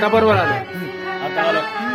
का बरोबर आलं. आता आलं.